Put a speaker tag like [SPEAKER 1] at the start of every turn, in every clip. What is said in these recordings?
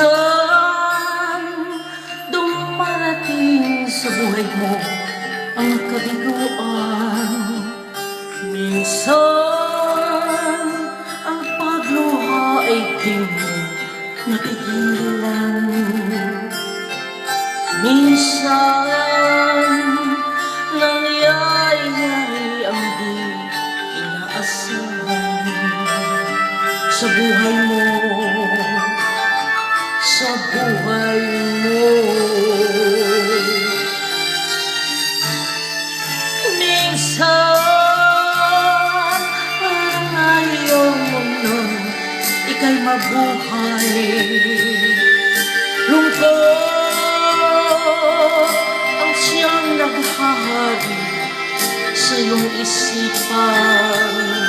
[SPEAKER 1] minsan Dumarating sa buhay mo ang kabiguan Minsan ang pagluha ay di mo napigilan. Minsan nangyayari ang di inaasahan. Sa buhay mo sa buhay mo. Minsan, parang ayaw mo na ika'y mabuhay. Lungkot ang siyang naghahari sa iyong isipan.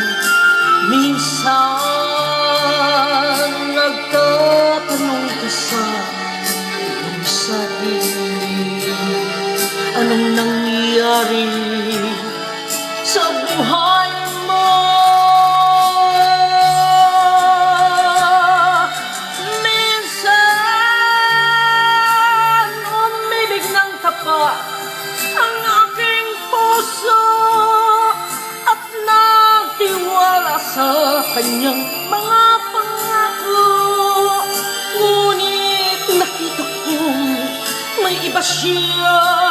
[SPEAKER 1] Anong nangyari sa buhay mo? Minsan, umibig ng tapat ang aking puso at nagtiwala sa kanyang mga pangako. Ngunit nakita kong may iba siyang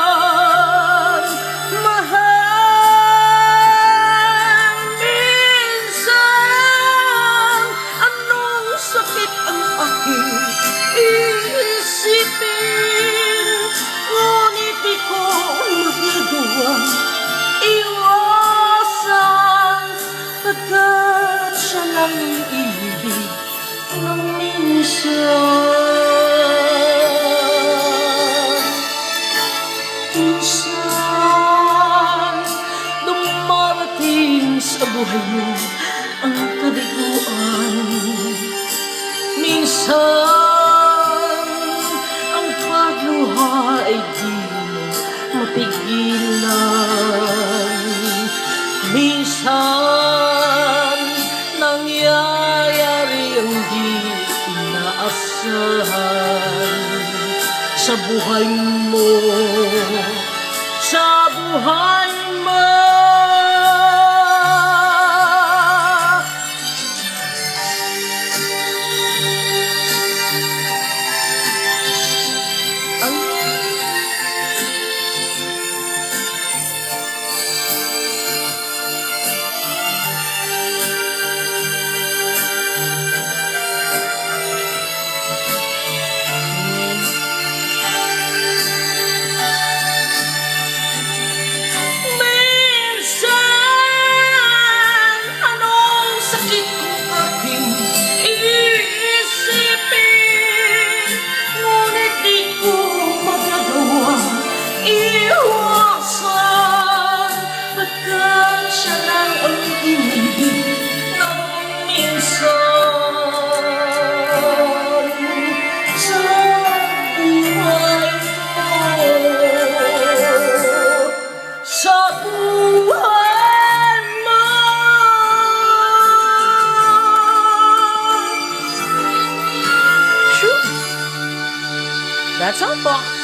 [SPEAKER 1] buhay mo ang kabiguan. Minsan, ang pagluha ay di mo mapigilan. Minsan, nangyayari ang di inaasahan sa buhay mo, sa buhay That's all, folks.